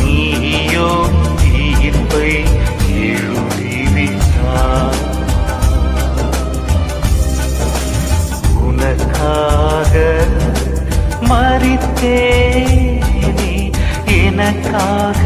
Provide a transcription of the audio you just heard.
நீயோ தீர்ப்பை எழுதிவிட்டார் உனக்காக மறித்தேனே எனக்காக